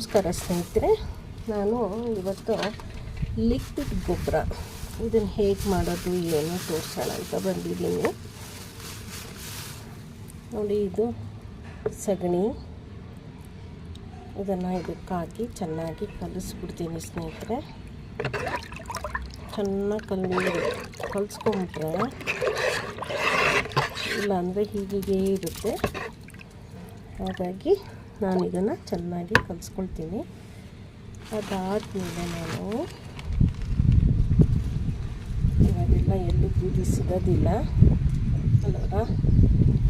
ನಮಸ್ಕಾರ ಸ್ನೇಹಿತರೆ, ನಾನು ಇವತ್ತು ಲಿಕ್ವಿಡ್ ಗೊಬ್ಬರ, ಇದನ್ನು ಹೇಗೆ ಮಾಡೋದು, ಏನು ತೋರಿಸೋಣ ಅಂತ ಬಂದಿದ್ದೀನಿ. ನೋಡಿ, ಇದು ಸಗಣಿ. ಇದನ್ನು ಇದಕ್ಕೆ ಹಾಕಿ ಚೆನ್ನಾಗಿ ಕಲಿಸ್ಬಿಡ್ತೀನಿ ಸ್ನೇಹಿತರೆ. ಚೆನ್ನಾಗಿ ಕಲಿ ಕಲಿಸ್ಕೊಂಬಿಟ್ರೆ ಇಲ್ಲಾಂದರೆ ಹೀಗೆ ಇರುತ್ತೆ. ಹಾಗಾಗಿ ನಾನು ಇದನ್ನು ಚೆನ್ನಾಗಿ ಕಲಿಸ್ಕೊಳ್ತೀನಿ. ಅದಾದಮೇಲೆ ನಾನು ಇವಾಗೆಲ್ಲ ಎಲ್ಲೂ ಬೂದಿ ಸಿಗೋದಿಲ್ಲ. ಅಲ್ವಾ?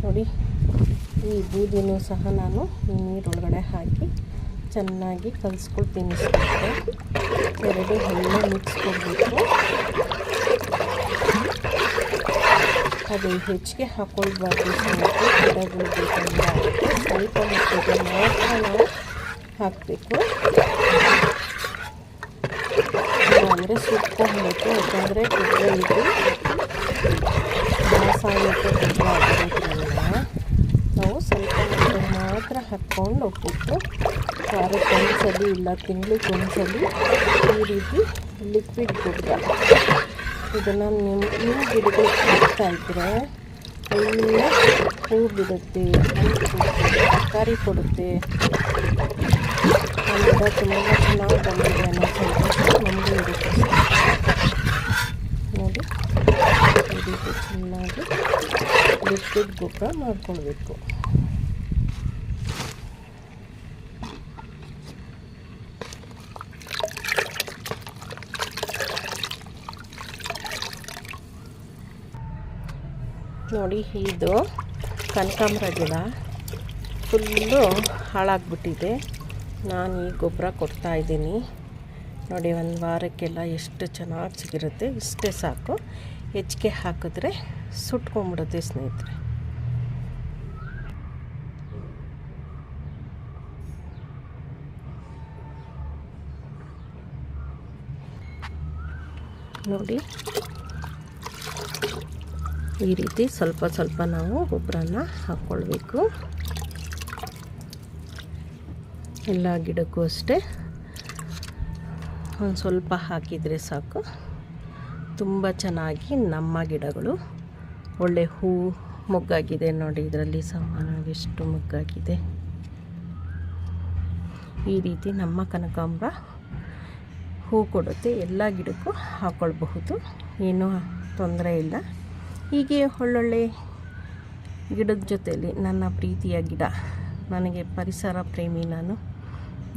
ನೋಡಿ, ಈ ಬೂದಿನೂ ಸಹ ನಾನು ನೀರೊಳಗಡೆ ಹಾಕಿ ಚೆನ್ನಾಗಿ ಕಲಿಸ್ಕೊಳ್ತೀನಿ ಎರಡು ಎಲ್ಲ ಮಿಕ್ಸ್ ಕೊಡಬೇಕು ಅದು ಹೆಚ್ಚಿಗೆ ಹಾಕೊಳ್ಬಾರ್ದು. ಗಿಡಗಳು ಬೇಕಂದ್ರೆ ಆಗುತ್ತೆ ಸ್ವಲ್ಪ ಮಟ್ಟಿಗೆ ಮಾತ್ರ ನಾವು ಹಾಕಬೇಕು. ಅಂದರೆ ಸುಟ್ಕೊಂಡ್ಬೇಕು ಯಾಕಂದರೆ ಕುದುರೆ ಇದು. ರಾಸಾಯನಿಕ ಗೊಬ್ಬರ ಆಗಿರೋದ್ರಿಂದ. ನಾವು ಸ್ವಲ್ಪ ಮಾತ್ರ ಹಾಕ್ಕೊಂಡು ಹೋಗ್ಬಿಟ್ಟು ವಾರಕ್ಕೊಂದ್ಸಲಿ ಇಲ್ಲ ತಿಂಗಳಿಗೊಂದ್ಸಲಿ ಈ ರೀತಿ ಲಿಕ್ವಿಡ್ ಗೊಬ್ಬರ ಇದನ್ನು ನಿಮ್ಮ ನೀವು ಗಿಡಗಳು ಹಾಕ್ತಾ ಇದ್ದರೆ ಒಳ್ಳೆಯ ಹೂ ಬಿಡುತ್ತೆ ತರಕಾರಿ ಕೊಡುತ್ತೆ. ಗಿಡ ತುಂಬ ಚೆನ್ನಾಗಿ ಬಂದಿದೆ ಅನ್ನೋ ಸಂತೋಷ ನಮಗೂ ಇರುತ್ತೆ ನೋಡಿ ಚೆನ್ನಾಗಿ ಬಿಸ್ಕಿಟ್ ಗೊಬ್ಬರ ಮಾಡ್ಕೊಳ್ಬೇಕು ನೋಡಿ, ಇದು ಕನಕಾಂಬರ ಗಿಡ. ಫುಲ್ಲು ಹಾಳಾಗ್ಬಿಟ್ಟಿದೆ. ನಾನು ಈ ಗೊಬ್ಬರ ಕೊಡ್ತಾ ಇದ್ದೀನಿ. ನೋಡಿ, ಒಂದು ವಾರಕ್ಕೆಲ್ಲ ಎಷ್ಟು ಚೆನ್ನಾಗಿ ಸಿಗಿರುತ್ತೆ, ಇಷ್ಟೇ ಸಾಕು. ಹೆಚ್ಚಿಗೆ ಹಾಕಿದ್ರೆ ಸುಟ್ಕೊಂಬಿಡುತ್ತೆ ಸ್ನೇಹಿತರೆ. ನೋಡಿ, ಈ ರೀತಿ ಸ್ವಲ್ಪ ಸ್ವಲ್ಪ ನಾವು ಗೊಬ್ಬರನ ಹಾಕ್ಕೊಳ್ಬೇಕು. ಎಲ್ಲ ಗಿಡಕ್ಕೂ ಅಷ್ಟೇ. ಒಂದು ಸ್ವಲ್ಪ ಹಾಕಿದರೆ ಸಾಕು. ತುಂಬ ಚೆನ್ನಾಗಿ ನಮ್ಮ ಗಿಡಗಳು. ಒಳ್ಳೆ ಹೂ ಮೊಗ್ಗಾಗಿದೆ ನೋಡಿ, ಇದರಲ್ಲಿ ಸಮಾನವಾಗಿ ಎಷ್ಟು ಮೊಗ್ಗಾಗಿದೆ. ಈ ರೀತಿ ನಮ್ಮ ಕನಕಾಂಬ್ರ ಹೂ ಕೊಡುತ್ತೆ. ಎಲ್ಲ ಗಿಡಕ್ಕೂ ಹಾಕ್ಕೊಳ್ಬಹುದು ಏನೂ ತೊಂದರೆ ಇಲ್ಲ. ಹೀಗೆ ಒಳ್ಳೊಳ್ಳೆ ಗಿಡದ ಜೊತೆಯಲ್ಲಿ ನನ್ನ ಪ್ರೀತಿಯ ಗಿಡ. ನನಗೆ ಪರಿಸರ ಪ್ರೇಮಿ ನಾನು.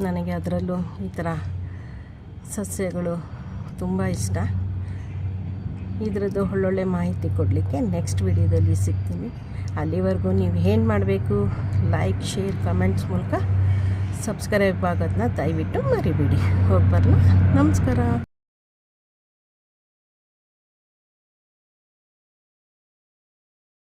ನನಗೆ ಅದರಲ್ಲೂ ಈ ಥರ ಸಸ್ಯಗಳು ತುಂಬ ಇಷ್ಟ. ಇದರದ್ದು ಒಳ್ಳೊಳ್ಳೆ ಮಾಹಿತಿ ಕೊಡಲಿಕ್ಕೆ ನೆಕ್ಸ್ಟ್ ವಿಡಿಯೋದಲ್ಲಿ ಸಿಗ್ತೀನಿ. ಅಲ್ಲಿವರೆಗೂ ನೀವು ಏನು ಮಾಡಬೇಕು? ಲೈಕ್ ಶೇರ್ ಕಮೆಂಟ್ಸ್ ಮೂಲಕ ಸಬ್ಸ್ಕ್ರೈಬ್ ಆಗೋದನ್ನ ದಯವಿಟ್ಟು ಮರಿಬೇಡಿ. ಹೋಗಿ ಬರಲ್ಲ ನಮಸ್ಕಾರ.